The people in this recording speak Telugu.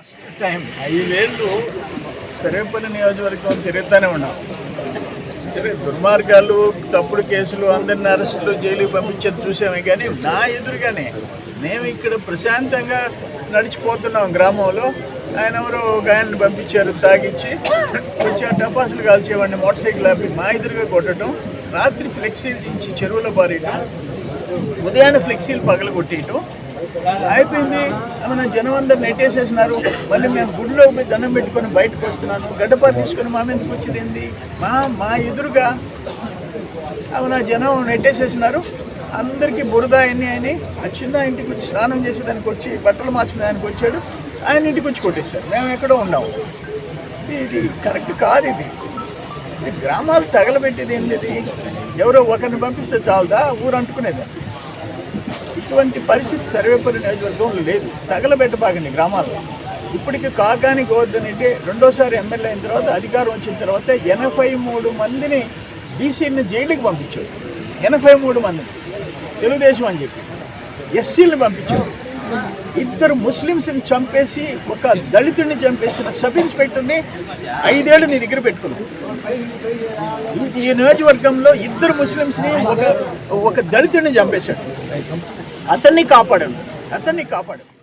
First time. ఐదేళ్ళు సరేపల్లి నియోజకవర్గం తిరుగుతూనే ఉన్నాం. సరే దుర్మార్గాలు తప్పుడు కేసులు అందరిని అరెస్టులు జైలుకి పంపించేది చూసామే కానీ నా ఎదురుగానే మేము ఇక్కడ ప్రశాంతంగా నడిచిపోతున్నాం గ్రామంలో. ఆయన ఎవరో ఒక ఆయన్ని పంపించారు తాగిచ్చి వచ్చి ఆ టపాసులు కాల్చేవాడిని మోటార్ సైకిల్ ఆపి మా ఎదురుగా కొట్టడం రాత్రి ఫ్లెక్సీలు దించి చెరువులో పారేయటం ఉదయాన్నే ఫ్లెక్సీలు పగల కొట్టేయటం అయిపోయింది. మన జనం అందరు నెట్టేసేసినారు. మళ్ళీ మేము గుడిలో పోయి దండం పెట్టుకొని బయటకు వస్తున్నాను. గడ్డపారు తీసుకొని మా మీదకి వచ్చేది ఏంది? మా మా ఎదురుగా అవునా జనం నెట్టేసేసినారు. అందరికీ బురద అన్ని అని ఆ చిన్న ఇంటికి వచ్చి స్నానం చేసేదానికి వచ్చి బట్టలు మార్చుకునేదానికి వచ్చాడు. ఆయన ఇంటికి వచ్చి కొట్టేశారు. మేము ఎక్కడో ఉన్నాము ఇది- కరెక్ట్ కాదు ఇది. ఇది గ్రామాలు తగలబెట్టేది ఏంది ఇది? ఎవరో ఒకరిని పంపిస్తే చాలదా? ఊరు అంటుకునేది? ఇటువంటి పరిస్థితి సర్వేపల్లి నియోజకవర్గంలో లేదు. తగలబెట్టబాగండి గ్రామాల్లో. ఇప్పటికి కాకానికి వద్దనంటే రెండోసారి ఎమ్మెల్యే అయిన తర్వాత అధికారం వచ్చిన తర్వాత ఎనభై మూడు మందిని బీసీని జైలుకి పంపించారు. ఎనభై మూడు మందిని. తెలుగుదేశం అని చెప్పి. ఎస్సీని పంపించారు. ఇద్దరు ముస్లిమ్స్ని చంపేసి ఒక దళితుడిని చంపేసిన సబ్ ఇన్స్పెక్టర్ని ఐదేళ్ళు నీ దగ్గర పెట్టుకున్నావు ఈ- ఈ నియోజకవర్గంలో ఇద్దరు ముస్లిమ్స్ని ఒక ఒక దళితుడిని చంపేశాడు. అతన్ని కాపాడాడు. అతన్ని కాపాడాడు.